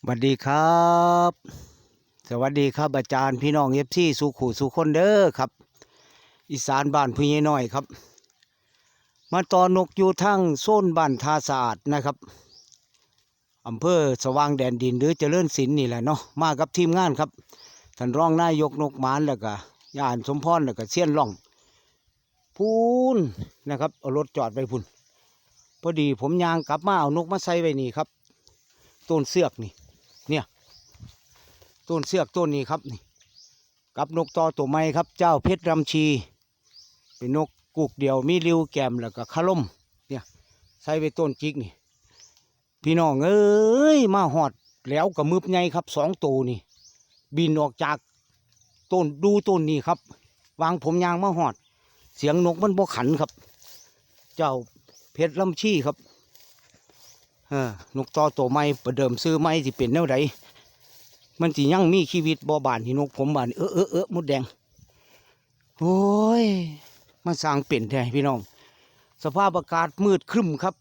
สวัสดีครับ สวัสดีครับอาจารย์พี่น้องเอฟซีสุขูสุคนเด้อครับ อีสานบ้านพุยน้อยครับ มาตอนนกอยู่ทั้งโซนบ้านทาศาสตร์นะครับอำเภอสว่างแดนดินหรือเจริญศิลป์นี่แหละเนาะมากับทีมงานครับท่านรองนายกนกหมานแล้วก็ยานสมพรแล้วก็เสี้ยนล่องพูนนะครับเอารถจอดไปพุ่นพอดีผมยางกลับมาเอานกมาใส่ไว้นี่ครับต้นเสือกนี่ ต้นเสือกต้นนี้ครับนี่กับนกตอตัวไม้ครับ เจ้าเพชรรำชี เป็นนกกุกเดียวมีริ้วแกมแล้วก็คาล่มเนี่ยใส่ไปต้นจิกนี่ พี่น้องเอ้ยมาหอดแล้วกับมืบไงครับสองตัวนี่ บินออกจากต้นดูต้นนี้ครับ วางผมยางมาหอด เสียงนกมันบ่ขันครับ เจ้าเพชรลำชีครับเออนกต่อตัวใหม่ประเดิมซื้อใหม่สิเป็นแนวใด มันสิยังมีชีวิตบ่บานที่นกผมบานเออเออเออมดแดงโอ้ยมันสร้างเป็นแท้พี่น้อง สภาพอากาศมืดครึ้มครับ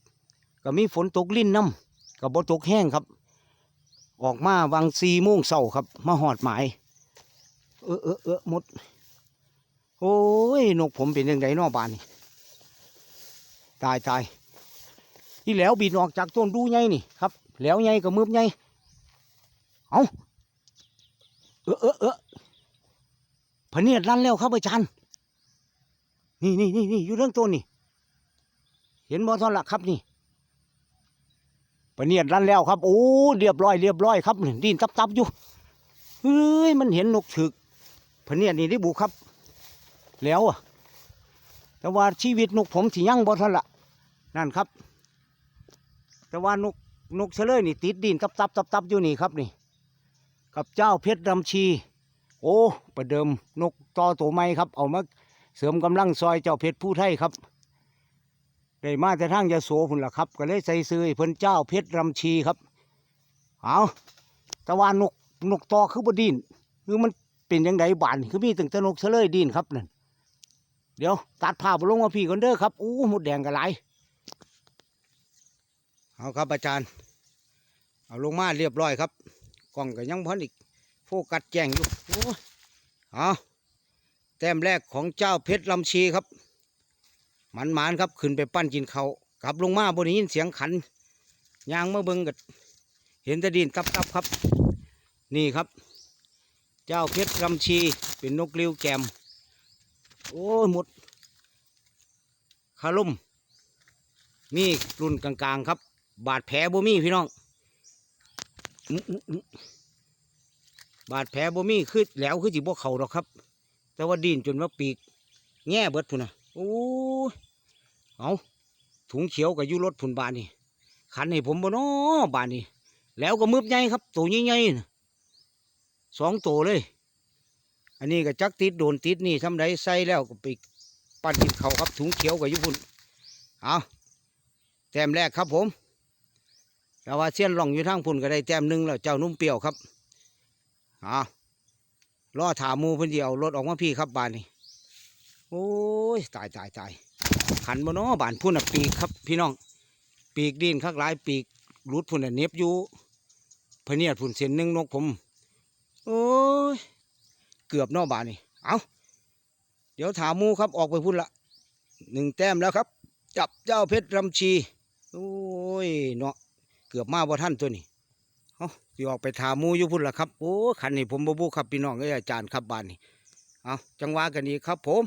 ก็มีฝนตกลิ้นน้ำกับบ่ตกแห้งครับ ออกมาวังสี่โมงเช้าครับ มาหอดหมายเออเออเออหมด โอ้ยนกผมเป็นยังไงนอบานนี่ตายตายที่แล้วบินออกจากต้นดูไงนี่ครับ แล้วไงก็มืบไงเอา เออเออเออพเนียดลั่นแล้วครับอาจารย์นี่นี่นี่นี่อยู่เรื่องต้นนี่ เห็นบ่ทอนละครับนี่พะเนียดลั่นแล้วครับ โอ้เรียบร้อยเรียบร้อยครับนี่ดินตับตับอยู่เฮ้ยมันเห็นนกถึกพเนียดนี่ได้บุครับ แล้วอะแต่ว่าชีวิตนกผมสิยั่งบ่ทอนละนั่นครับ แต่ว่านกนกเฉลยนี่ติดดินตับตับตับตับอยู่นี่ครับนี่ กับเจ้าเพชรดำชี โอ้ประเดิมนกต่อตัวใหม่ครับ เอามาเสริมกำลังซอยเจ้าเพชรผู้ไทยครับได้มาแต่ทางยาโสพุ่นละครับ ก็เลยใส่ซื้อเพิ่นเจ้าเพชรดำชีครับ เอาต่ว่านกนกต่อคือบดินคือมันเป็นยังไงบานคือมีตึงแต่นกเฉลยดินครับนั่นเดี๋ยวตัดภาพลงมาพี่ก่อนเด้อครับอู้หมดแดงกระไรเอาครับอาจารย์ เอาลงมาเรียบร้อยครับกล้องก็ยังพันอีก โฟกัสแจ้งอยู่โอ้ยเอาแต้มแรกของเจ้าเพชรลำชีครับหมันหมานครับขึ้นไปปั้นกินเขากลับลงมาบนนี้ยินเสียงขันยางมาเบิงกัดเห็นตะดินตับตับครับ นี่ครับ เจ้าเพชรลำชีเป็นนกเลี้ยวแกม โอ้ยหมดคาล่มนี่รุ่นกลางๆครับ บาดแผลบ่มีพี่น้องอ บาดแผลบ่มีคือแล้วคือจิบ่เขาหรอกครับ แต่ว่าดินจนว่าปีก แง่เบิดพุ่นนะโอ้เอาถุงเขียวกับยุรถพุ่นบานนี่ขันให้ผมบ่น้อบานนี่แล้วก็มืบใหญ่ครับตัวใหญ่ๆนะสองตัวเลย อันนี้ก็จักติดโดนติดนี่ทำไรใส่แล้วก็ไปปั่นกินเขาครับถุงเขียวกับยุพุ่นเอาแต้มแรกครับผมแต่ว่าเสี้ยนหล่องอยู่ทางพุ่นก็ได้แต้มหนึ่งแล้วเจ้านุ่มเปรี้ยวครับ อาล่อถามูเพิ่อนเดียวรถออกมาพี่ครับบานนี่โอ้ยตายตายตายขันบ่เนาะบานพุ่นอะปีกครับ พี่น้อง ปีกดินข้างหลายปีกรุดพุ่นอะเน็บอยู่พเนียดพุ่นเส้นหนึ่งนกผมโอ้ยเกือบนอกบานนี่เอาเดี๋ยวถามูครับออกไปพุ่นละหนึ่งแต้มแล้วครับ จับเจ้าเพชรรำชีโอ้ยเนาะเกือบมาบ่ท่านตัวนี้ เอาสิออกไปถามหมูอยู่พุ่นละครับ โอ้ขันนี่ผมบ่บุครับพี่น้องเอ้ยอาจารย์ครับบ้านนี่เอาจังหวะกันนี้ครับผม